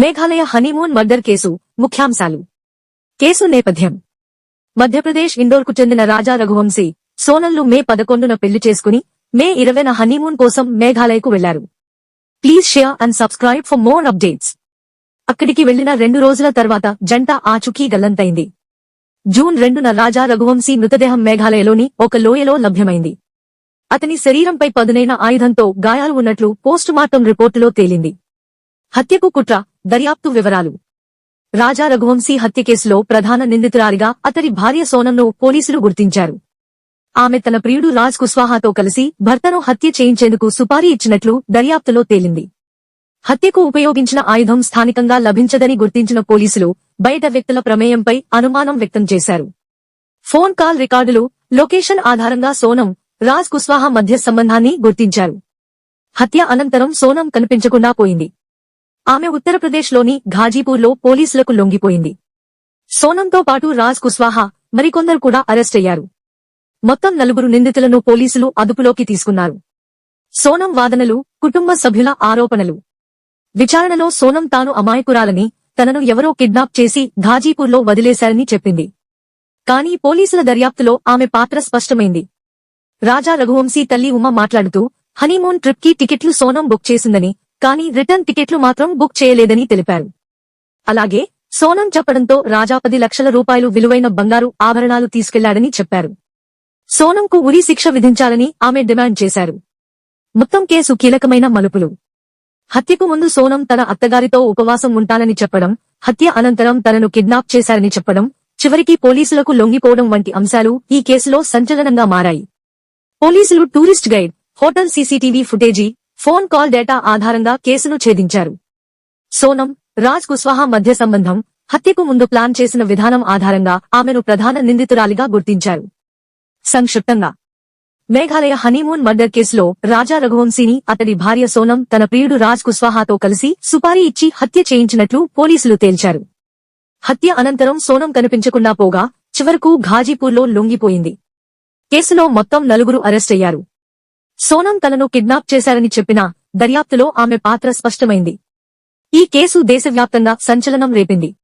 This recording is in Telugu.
మేఘాలయ హనీమూన్ మర్డర్ కేసు ముఖ్యాంశాలు. కేసు నేపథ్యం. మధ్యప్రదేశ్ ఇండోర్కు చెందిన రాజా రఘువంశీ సోనల్ను మే పదకొండున పెళ్ళి చేసుకుని మే ఇరవైన హనీమూన్ కోసం మేఘాలయకు వెళ్ళారు. Please share and subscribe for more updates. అక్కడికి వెళ్ళిన రెండు రోజుల తర్వాత జంట ఆచుకీ గల్లంతైంది. జూన్ రెండున రాజా రఘువంశీ మృతదేహం మేఘాలయలోని ఒక లోయలో లభ్యమైంది. అతని శరీరంపై పదునైన ఆయుధంతో గాయాలు ఉన్నట్లు పోస్టుమార్టం రిపోర్టులో తేలింది. హత్యకు కుట్ర దర్యాప్తు వివరాలు. రాజా రఘువంశీ హత్య కేసులో ప్రధాన నిందితురాలిగా అతడి భార్య సోనంను పోలీసులు గుర్తించారు. ఆమె తన ప్రియుడు రాజ్ కుస్వాహాతో కలిసి భర్తను హత్య చేయించేందుకు సుపారీ ఇచ్చినట్లు దర్యాప్తులో తేలింది. హత్యకు ఉపయోగించిన ఆయుధం స్థానికంగా లభించదని గుర్తించిన పోలీసులు బయట వ్యక్తుల ప్రమేయంపై అనుమానం వ్యక్తం చేశారు. ఫోన్ కాల్ రికార్డులు లొకేషన్ ఆధారంగా సోనం రాజ్ కుస్వాహా మధ్య సంబంధాన్ని గుర్తించారు. హత్య అనంతరం సోనం కనిపించకుండా పోయింది. ఆమె ఉత్తరప్రదేశ్లోని ఘాజీపూర్లో పోలీసులకు లొంగిపోయింది. సోనంతో పాటు రాజ్ కుస్వాహా మరికొందరు కూడా అరెస్టయ్యారు మొత్తం నలుగురు నిందితులను పోలీసులు అదుపులోకి తీసుకున్నారు. సోనం వాదనలు కుటుంబ సభ్యుల ఆరోపణలు. విచారణలో సోనం తాను అమాయకురాలని తనను ఎవరో కిడ్నాప్ చేసి ఘాజీపూర్లో వదిలేశారని చెప్పింది. కానీ పోలీసుల దర్యాప్తులో ఆమె పాత్ర స్పష్టమైంది. రాజా రఘువంశీ తల్లి ఉమ మాట్లాడుతూ హనీమూన్ ట్రిప్కి టికెట్లు సోనం బుక్ చేసిందని కానీ రిటర్న్ టికెట్లు మాత్రం బుక్ చేయలేదని తెలిపారు. అలాగే సోనం చెప్పడంతో రాజా పది లక్షల రూపాయలు విలువైన బంగారు ఆభరణాలు తీసుకెళ్ళాడని చెప్పారు. సోనంకు ఉరి శిక్ష విధించాలని ఆమె డిమాండ్ చేశారు. మొత్తం కేసు కీలకమైన మలుపులు. హత్యకు ముందు సోనం తన అత్తగారితో ఉపవాసం ఉంటానని చెప్పడం హత్య అనంతరం తనను కిడ్నాప్ చేశారని చెప్పడం చివరికి పోలీసులకు లొంగిపోవడం వంటి అంశాలు ఈ కేసులో సంచలనంగా మారాయి. పోలీసులు tourist guide hotel CCTV footage phone call data ఆధారంగా కేసును ఛేదించారు. సోనం రాజ్ కుస్వాహా మధ్య సంబంధం హత్యకు ముందు ప్లాన్ చేసిన విధానం ఆధారంగా ఆమెను ప్రధాన నిందితురాలిగా గుర్తించారు. సంక్షిప్తంగా. మేఘాలయ హనీమూన్ మర్డర్ కేసులో రాజా రఘువంశీని అతడి భార్య సోనం తన ప్రియుడు రాజ్ కుస్వాహాతో కలిసి సుపారీ ఇచ్చి హత్య చేయించినట్లు పోలీసులు తేల్చారు. హత్య అనంతరం సోనం కనిపించకుండా పోగా చివరకు ఘాజీపూర్లో లొంగిపోయింది. కేసులో మొత్తం నలుగురు అరెస్టయ్యారు సోనం తనను కిడ్నాప్ చేశారని చెప్పినా దర్యాప్తులో ఆమె పాత్ర స్పష్టమైంది. ఈ కేసు దేశవ్యాప్తంగా సంచలనం రేపింది.